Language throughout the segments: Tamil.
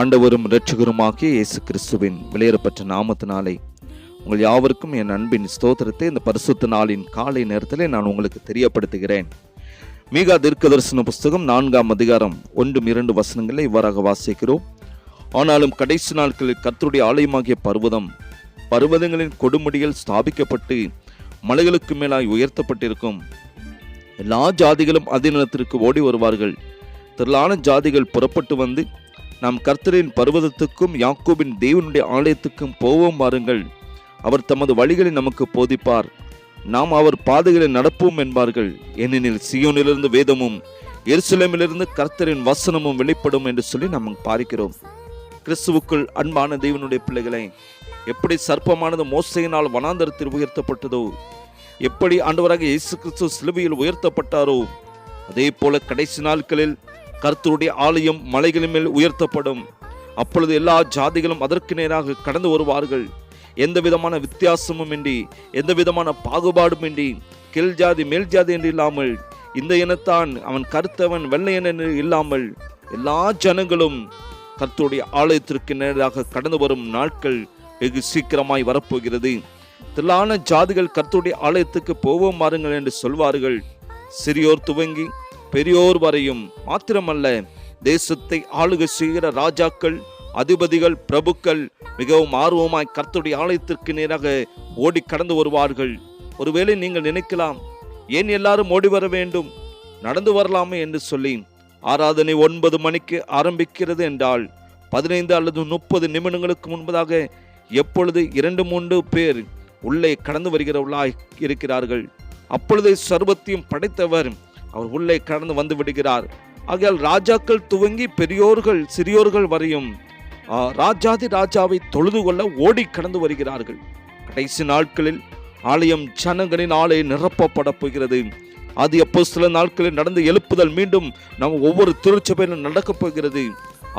ஆண்டவரும் இரட்சகருமாகிய இயேசு கிறிஸ்துவின் வெளியேறப்பட்ட நாமத்தினாலே உங்கள் யாவருக்கும் என் அன்பின் ஸ்தோத்திரத்தை இந்த பரிசுத்த நாளின் காலை நேரத்திலே நான் உங்களுக்கு தெரியப்படுத்துகிறேன். மீகா தீர்க்க தரிசன புஸ்தகம் நான்காம் அதிகாரம் ஒன்றும் இரண்டு வசனங்களை இவ்வாறாக வாசிக்கிறோம். ஆனாலும் கடைசி நாட்களில் கத்தருடைய ஆலயமாகிய பர்வதம் பர்வதங்களின் கொடுமுடியில் ஸ்தாபிக்கப்பட்டு மலைகளுக்கு மேலாய் உயர்த்தப்பட்டிருக்கும். எல்லா ஜாதிகளும் அதிநிலத்திற்கு ஓடி வருவார்கள். திரளான ஜாதிகள் புறப்பட்டு வந்து நாம் கர்த்தரின் பர்வதத்துக்கும் யாக்கோபின் தேவனுடைய ஆலயத்துக்கும் போவோம் வாருங்கள். அவர் தமது வழிகளை நமக்கு போதிப்பார். நாம் அவர் பாதைகளை நடப்போம் என்பார்கள். ஏனெனில் சியோனிலிருந்து வேதமும் எருசலேமிலிருந்து கர்த்தரின் வசனமும் வெளிப்படும் என்று சொல்லி நாம் பார்க்கிறோம். கிறிஸ்துவுக்குள் அன்பான தேவனுடைய பிள்ளைகளை எப்படி சர்ப்பமானது மோசையினால் வனாந்தரத்தில் உயர்த்தப்பட்டதோ எப்படி ஆண்டவராக இயேசு கிறிஸ்து சிலுவையில் உயர்த்தப்பட்டாரோ அதே போல கடைசி நாட்களில் கர்த்தருடைய ஆலயம் மலைகளின் மேல் உயர்த்தப்படும். அப்பொழுது எல்லா ஜாதிகளும் அதற்கு நேராக கடந்து வருவார்கள். எந்த விதமான வித்தியாசமும் இன்றி எந்த விதமான பாகுபாடும் இன்றி கீழ் ஜாதி மேல் ஜாதி என்று இல்லாமல் இந்த இனத்தான் அவன் கருத்தவன் வெள்ளையன் என்று இல்லாமல் எல்லா ஜனங்களும் கர்த்தருடைய ஆலயத்திற்கு நேராக கடந்து வரும் நாட்கள் வெகு சீக்கிரமாய் வரப்போகிறது. தில்லான ஜாதிகள் கர்த்தருடைய ஆலயத்துக்கு போவோம் மாறுங்கள் என்று சொல்வார்கள். சிறியோர் துவங்கி பெரியோர் வரையும் மாத்திரமல்ல தேசத்தை ஆளுகை செய்கிற ராஜாக்கள் அதிபதிகள் பிரபுக்கள் மிகவும் ஆர்வமாய் கர்த்தருடைய ஆலயத்திற்கு நேராக ஓடி கடந்து வருவார்கள். ஒருவேளை நீங்கள் நினைக்கலாம் ஏன் எல்லாரும் ஓடி வர வேண்டும்? நடந்து வரலாமே என்று சொல்லி ஆராதனை ஒன்பது மணிக்கு ஆரம்பிக்கிறது என்றால் பதினைந்து அல்லது முப்பது நிமிடங்களுக்கு முன்பதாக எப்பொழுது இரண்டு மூன்று பேர் உள்ளே கடந்து வருகிறவர்களாய் இருக்கிறார்கள். அப்பொழுது சர்வத்தையும் படைத்தவர் அவர் உள்ளே கடந்து வந்து விடுகிறார். ஆகையால் ராஜாக்கள் துவங்கி பெரியோர்கள் சிறியோர்கள் வரையும் ராஜாதி ராஜாவை தொழுது கொள்ள ஓடி கடந்து வருகிறார்கள். கடைசி நாட்களில் ஆலயம் ஜனங்களின் ஆலை நிரப்பப்பட போகிறது. அது எப்போ சில நாட்களில் நடந்து எழுப்புதல் மீண்டும் நம் ஒவ்வொரு திருச்சபையிலும் நடக்கப் போகிறது.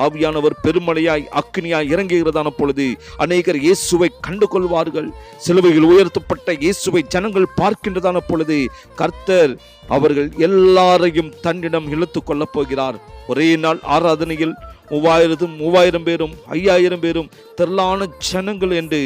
ஆவியானவர் பெருமலையாய் அக்னியாய் இறங்குகிறதான பொழுது அநேகர் இயேசுவை கண்டு கொள்வார்கள் சிலுவையில் உயர்த்தப்பட்ட இயேசுவை ஜனங்கள் பார்க்கின்றதான பொழுது கர்த்தர் அவர்கள் எல்லாரையும் தன்னிடம் இழுத்து கொள்ளப் போகிறார். ஒரே நாள் ஆராதனையில் மூவாயிரத்தும் மூவாயிரம் பேரும் ஐயாயிரம் பேரும் திரளான ஜனங்கள் என்று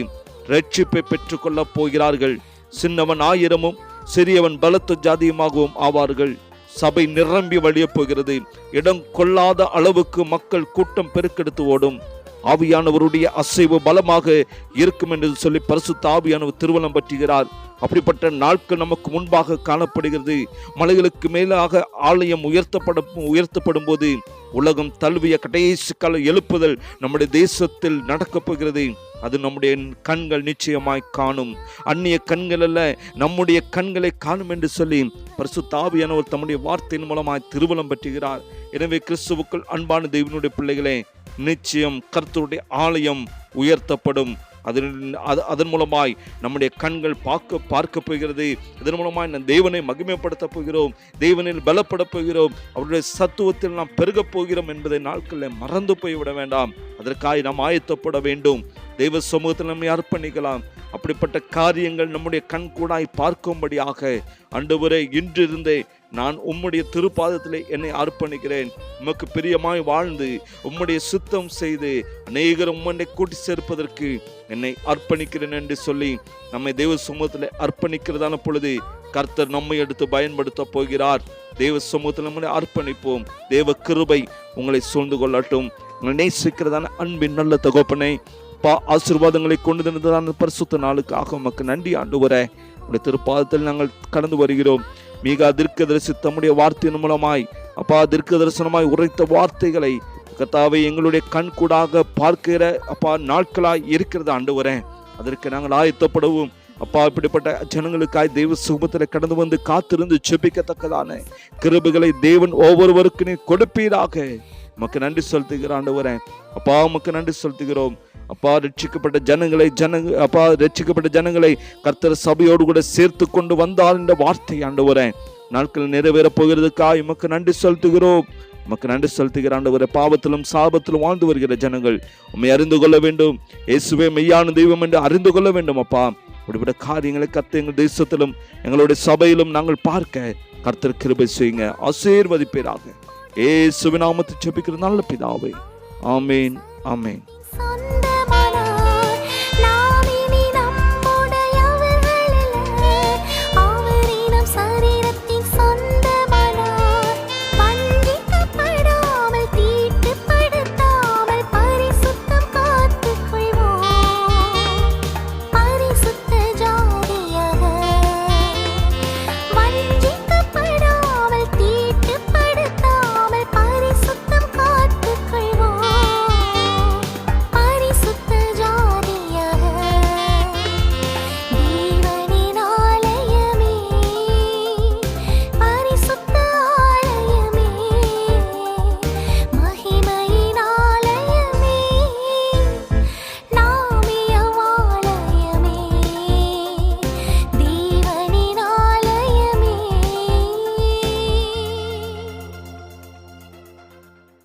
ரட்சிப்பை பெற்றுக்கொள்ளப் போகிறார்கள். சின்னவன் ஆயிரமும் சிறியவன் பலத்த ஜாதியுமாகவும் ஆவார்கள். சபை நிரம்பி வழியப் போகிறது. இடம் கொள்ளாத அளவுக்கு மக்கள் கூட்டம் பெருக்கெடுத்து ஓடும். ஆவியானவருடைய அசைவு பலமாக இருக்கும் என்று சொல்லி பரிசுத்த ஆவியானவர் திருவலம் பற்றுகிறார். அப்படிப்பட்ட நாட்கள் நமக்கு முன்பாக காணப்படுகிறது. மலைகளுக்கு மேலாக ஆலயம் உயர்த்தப்பட உயர்த்தப்படும் போது உலகம் தழுவிய கடைசி கால எழுப்புதல் நம்முடைய தேசத்தில் நடக்கப் போகிறது. அது நம்முடைய கண்கள் நிச்சயமாய் காணும். அந்நிய கண்கள் அல்ல நம்முடைய கண்களை காணும் என்று சொல்லி பரிசுத்த ஆவியானவர் தம்முடைய வார்த்தையின் மூலமாய் திருவலம் பற்றுகிறார். எனவே கிறிஸ்துவுக்குள் அன்பான தெய்வனுடைய பிள்ளைகளே நிச்சயம் கர்த்தருடைய ஆலயம் உயர்த்தப்படும். அதன் அது அதன் மூலமாய் நம்முடைய கண்கள் பார்க்க பார்க்க போகிறது. இதன் மூலமாய் நம் தேவனை மகிமைப்படுத்தப் போகிறோம். தேவனில் பலப்பட போகிறோம். அவருடைய சத்துவத்தில் நாம் பெருகப் போகிறோம் என்பதை நாட்களில் மறந்து போய்விட வேண்டாம். அதற்காக நாம் ஆயத்தப்பட வேண்டும். தெய்வ சமூகத்தில் நம்மை அர்ப்பணிக்கலாம். அப்படிப்பட்ட காரியங்கள் நம்முடைய கண் கூடாய் பார்க்கும்படியாக அன்றுவரை இன்றிருந்தே நான் உம்முடைய திருப்பாதத்தில் என்னை அர்ப்பணிக்கிறேன். உமக்கு பிரியமாய் வாழ்ந்து உம்முடைய சுத்தம் செய்து அநேகர் உம்மனை கூட்டி சேர்ப்பதற்கு என்னை அர்ப்பணிக்கிறேன் என்று சொல்லி நம்மை தெய்வ சமூகத்தில் அர்ப்பணிக்கிறதான பொழுது கர்த்தர் நம்மை எடுத்து பயன்படுத்த போகிறார். தெய்வ சமூகத்தில் நம்மளை அர்ப்பணிப்போம். தேவ கிருபை உங்களை சூழ்ந்து கொள்ளட்டும். உங்களை நேசிக்கிறதான அன்பின் நல்ல தகப்பனை அப்பா ஆசீர்வாதங்களை கொண்டு தந்ததான பரிசுத்த நாளுக்காக உமக்கு நன்றி ஆண்டு வர உடைய திருப்பாதத்தில் நாங்கள் கடந்து வருகிறோம். மிக தீர்க்கதரிசி தம்முடைய வார்த்தையின் மூலமாய் அப்பா தீர்க்க தரிசனமாய் உரைத்த வார்த்தைகளை கத்தாவை எங்களுடைய கண் கூடாக பார்க்கிற அப்பா நாட்களாய் இருக்கிறது ஆண்டு வரேன் அதற்கு நாங்கள் ஆயத்தப்படவும். அப்பா இப்படிப்பட்ட ஜனங்களுக்காய் தெய்வ சுகத்தில் கடந்து வந்து காத்திருந்து செபிக்கத்தக்கதான கிருபுகளை தேவன் ஒவ்வொருவருக்கு நீ கொடுப்பீராக. உமக்கு நன்றி செலுத்துகிற ஆண்டு வரேன் அப்பா உமக்கு நன்றி செலுத்துகிறோம். அப்பா ரட்சிக்கப்பட்ட ஜனங்களை ஜனங்க அப்பா ரட்சிக்கப்பட்ட ஜனங்களை கர்த்தர் சபையோடு கூட சேர்த்து கொண்டு வந்தால் என்ற வார்த்தை ஆண்டவரே. நாட்கள் நிறைவேறப் போகிறதுக்கா? உமக்கு நன்றி செலுத்துகிறோம். உமக்கு நன்றி செலுத்துகிற ஆண்டவரை பாவத்திலும் சாபத்திலும் வாழ்ந்து வருகிற ஜனங்கள். உண்மை அறிந்து கொள்ள வேண்டும். இயேசுவே மெய்யான தெய்வம் என்று அறிந்து கொள்ள வேண்டும் அப்பா. இப்படிப்பட்ட காரியங்களை கத்த எங்கள் தேசத்திலும் எங்களுடைய சபையிலும் நாங்கள் பார்க்க கர்த்தர் கிருபை செய்யுங்க. ஆசீர்வதிப்பீராக. ஏசுவின் நாமத்தை செபிக்கிற நல்ல பிதாவை. ஆமேன் ஆமேன்.